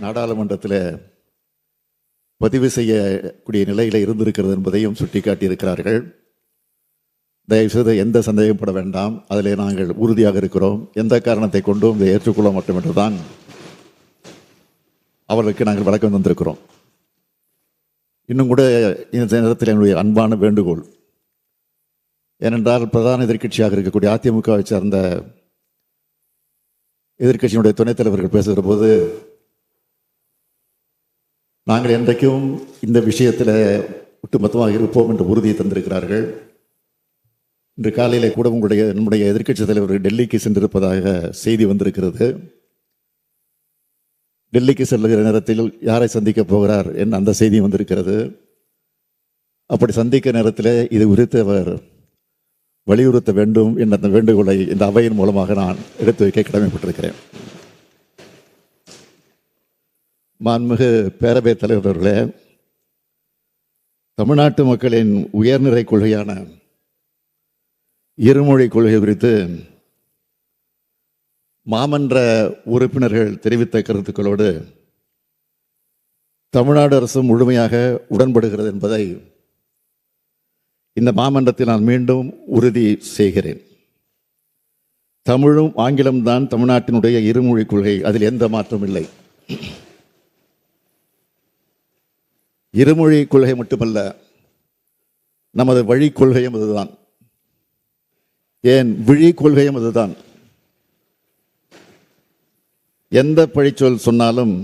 நாடாளுமன்றத்தில் பதிவு செய்யக்கூடிய நிலையில் இருந்திருக்கிறது என்பதையும் சுட்டிக்காட்டியிருக்கிறார்கள். தயவுசெய்து எந்த சந்தேகப்பட வேண்டாம். அதிலே நாங்கள் உறுதியாக இருக்கிறோம். எந்த காரணத்தை கொண்டும் இதை ஏற்றுக்கொள்ள மாட்டோம் என்றுதான் அவர்களுக்கு நாங்கள் வழக்கம் தந்திருக்கிறோம். இன்னும் கூட இந்த நேரத்தில் என்னுடைய அன்பான வேண்டுகோள். ஏனென்றால் பிரதான எதிர்க்கட்சியாக இருக்கக்கூடிய அதிமுகவை சார்ந்த எதிர்க்கட்சியினுடைய துணைத் தலைவர்கள் பேசுகிற போது நாங்கள் என்றைக்கும் இந்த விஷயத்தில் ஒட்டுமொத்தமாக இருப்போம் என்ற உறுதியை தந்திருக்கிறார்கள். இன்று காலையில் கூட உங்களுடைய நம்முடைய எதிர்க்கட்சி தலைவர் டெல்லிக்கு சென்றிருப்பதாக செய்தி வந்திருக்கிறது. டெல்லிக்கு செல்லுகிற நேரத்தில் யாரை சந்திக்கப் போகிறார் என் அந்த செய்தி வந்திருக்கிறது. அப்படி சந்திக்க நேரத்தில் இது குறித்து அவர் வலியுறுத்த வேண்டும் என்ற அந்த வேண்டுகோளை இந்த அவையின் மூலமாக நான் எடுத்து வைக்க கடமைப்பட்டிருக்கிறேன். மாண்புமிகு பேரவைத் தலைவர் அவர்களே தமிழ்நாட்டு மக்களின் உயர்நிலை கொள்கையான இருமொழி கொள்கை குறித்து மாமன்ற உறுப்பினர்கள் தெரிவித்த கருத்துக்களோடு தமிழ்நாடு அரசு முழுமையாக உடன்படுகிறது என்பதை இந்த மாமன்றத்தில் நான் மீண்டும் உறுதி செய்கிறேன். தமிழும் ஆங்கிலம்தான் தமிழ்நாட்டினுடைய இருமொழி கொள்கை அதில் எந்த மாற்றமும் இல்லை. இருமொழி கொள்கை மட்டுமல்ல நமது வழி கொள்கையும் அதுதான். ஏன் விழி கொள்கையும் அதுதான்? எந்த பழிச்சொல் சொன்னாலும்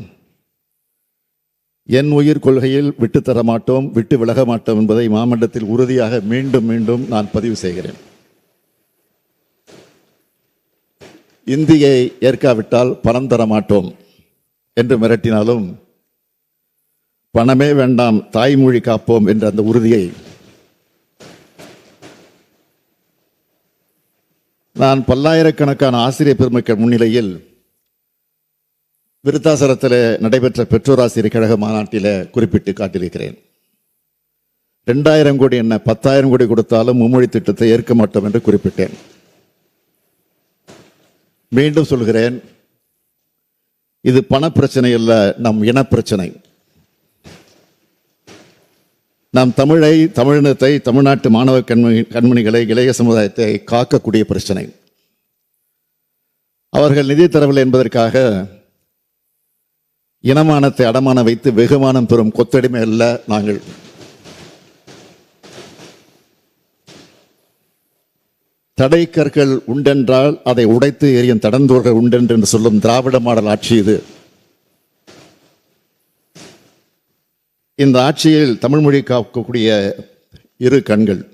என் உயிர் கொள்கையில் விட்டுத்தர மாட்டோம் விட்டு விலக மாட்டோம் என்பதை மாமண்டத்தில் உறுதியாக மீண்டும் மீண்டும் நான் பதிவு செய்கிறேன். இந்தியை ஏற்காவிட்டால் பணம் தர மாட்டோம் என்று மிரட்டினாலும் பணமே வேண்டாம் தாய்மொழி காப்போம் என்ற அந்த உறுதியை நான் பல்லாயிரக்கணக்கான ஆசிரியர் பெருமக்கள் முன்னிலையில் விருத்தாசலத்தில் நடைபெற்ற பெற்றோராசிரியர் கழக மாநாட்டில் குறிப்பிட்டு காட்டியிருக்கிறேன். ரெண்டாயிரம் கோடி என்ன பத்தாயிரம் கோடி கொடுத்தாலும் மும்மொழி திட்டத்தை ஏற்க மாட்டோம் என்று குறிப்பிட்டேன். மீண்டும் சொல்கிறேன் இது பணப்பிரச்சனை அல்ல நம் இனப்பிரச்சனை நாம் தமிழை தமிழினத்தை தமிழ்நாட்டு மாணவ கண்மணி கண்மணிகளை இளைய சமுதாயத்தை காக்கக்கூடிய பிரச்சனை. அவர்கள் நிதி தரவில்லை என்பதற்காக இனமானத்தை அடமான வைத்து வெகுமானம் பெறும் கொத்தடிமை அல்ல நாங்கள். தடை கற்கள் உண்டென்றால் அதை உடைத்து எரியும் தடந்தோர்கள் உண்டென்று என்று சொல்லும் திராவிட மாடல் ஆட்சி இது. இந்த ஆட்சியில் தமிழ் மொழி காக்கக்கூடிய இரு கண்கள்.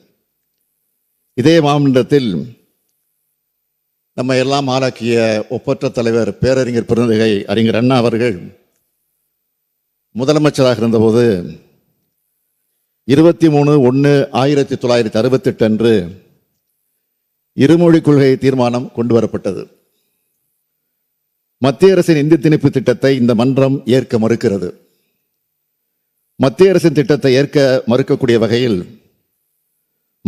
இதே மாமன்றத்தில் நம்ம எல்லாம் ஆளாக்கிய ஒப்பற்ற தலைவர் பேரறிஞர் பிறந்தகை அறிஞர் அண்ணா அவர்கள் முதலமைச்சராக இருந்தபோது இருபத்தி மூணு ஒன்று ஆயிரத்தி தொள்ளாயிரத்தி அறுபத்தெட்டு அன்று இருமொழி கொள்கை தீர்மானம் கொண்டு வரப்பட்டது. மத்திய அரசின் இந்தி திணிப்பு திட்டத்தை இந்த மன்றம் ஏற்க மறுக்கிறது. மத்திய அரசின் திட்டத்தை ஏற்க மறுக்கக்கூடிய வகையில்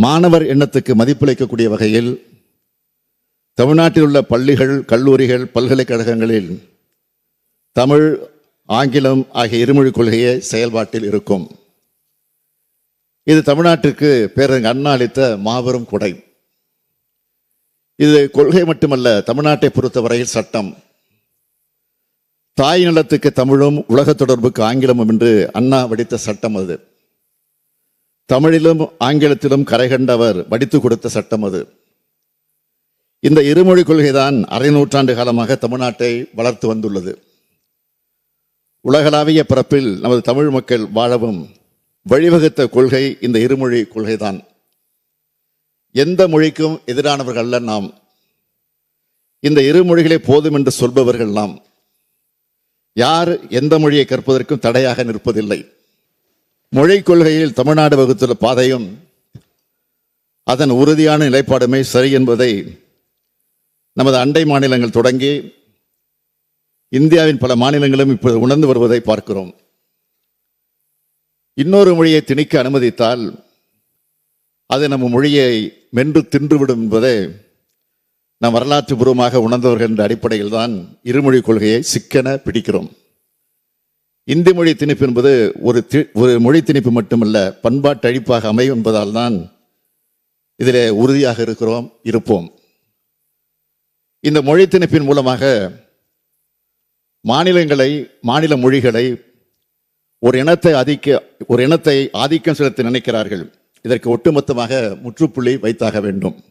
மாணவர் எண்ணத்துக்கு மதிப்பளிக்கக்கூடிய வகையில் தமிழ்நாட்டில் உள்ள பள்ளிகள் கல்லூரிகள் பல்கலைக்கழகங்களில் தமிழ் ஆங்கிலம் ஆகிய இருமொழிக் கொள்கையே செயல்பாட்டில் இருக்கும். இது தமிழ்நாட்டிற்கு பேரறிஞர் அண்ணா அளித்த மாபெரும் கொடை. இது கொள்கை மட்டுமல்ல தமிழ்நாட்டை பொறுத்தவரையில் சட்டம். தாய் நிலத்துக்கு தமிழும் உலக தொடர்புக்கு ஆங்கிலமும் என்று அண்ணா வடித்த சட்டம் அது. தமிழிலும் ஆங்கிலத்திலும் கரை கண்டவர் வடித்து கொடுத்த சட்டம் அது. இந்த இருமொழி கொள்கைதான் அரை நூற்றாண்டு காலமாக தமிழ்நாட்டை வளர்த்து வந்துள்ளது. உலகளாவிய பரப்பில் நமது தமிழ் மக்கள் வாழவும் வழிவகுத்த கொள்கை இந்த இருமொழி கொள்கைதான். எந்த மொழிக்கும் எதிரானவர்கள் அல்ல நாம். இந்த இரு மொழிகளே போதும் என்று சொல்பவர்கள் நாம். யார் எந்த மொழியை கற்பதற்கும் தடையாக நிற்பதில்லை. மொழி கொள்கையில் தமிழ்நாடு வகுத்துள்ள பாதையும் அதன் உறுதியான நிலைப்பாடுமே சரி என்பதை நமது அண்டை மாநிலங்கள் தொடங்கி இந்தியாவின் பல மாநிலங்களும் இப்போது உணர்ந்து வருவதை பார்க்கிறோம். இன்னொரு மொழியை திணிக்க அனுமதித்தால் அது நம்ம மொழியை மென்று தின்றுவிடும் என்பதை நாம் வரலாற்று பூர்வமாக உணர்ந்தவர்கள் என்ற அடிப்படையில் தான் இருமொழி கொள்கையை சிக்கென பிடிக்கிறோம். இந்தி மொழி திணிப்பு என்பது ஒரு தி- ஒரு மொழி திணிப்பு மட்டுமல்ல பண்பாட்டு அழிப்பாக அமையும் என்பதால் தான் இதில் உறுதியாக இருக்கிறோம் இருப்போம். இந்த மொழி திணிப்பின் மூலமாக மாநிலங்களை மாநில மொழிகளை ஒரு இனத்தை ஆதிக்க ஒரு இனத்தை ஆதிக்கம் செலுத்த நினைக்கிறார்கள். இதற்கு ஒட்டுமொத்தமாக முற்றுப்புள்ளி வைத்தாக வேண்டும்.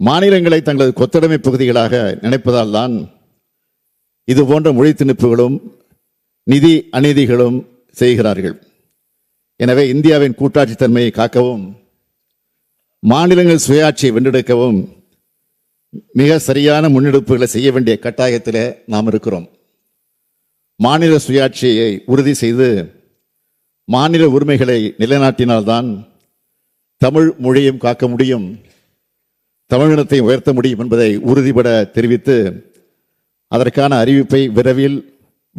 மாநிலங்களை தங்களது கொத்தடைமை பகுதிகளாக நினைப்பதால் தான் இது போன்ற மொழி திணிப்புகளும் நிதி அநீதிகளும் செய்கிறார்கள். எனவே இந்தியாவின் கூட்டாட்சி தன்மையை காக்கவும் மாநிலங்கள் சுயாட்சியை வென்றெடுக்கவும் மிக சரியான முன்னெடுப்புகளை செய்ய வேண்டிய கட்டாயத்திலே நாம் இருக்கிறோம். மாநில சுயாட்சியை உறுதி செய்து மாநில உரிமைகளை நிலைநாட்டினால்தான் தமிழ் மொழியும் காக்க முடியும். தமிழினத்தை உயர்த்த முடியும் என்பதை உறுதிபட தெரிவித்து அதற்கான அறிவிப்பை விரைவில்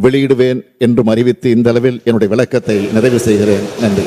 வெளியிடுவேன் என்றும் அறிவித்து இந்த அளவில் என்னுடைய விளக்கத்தை நிறைவு செய்கிறேன். நன்றி.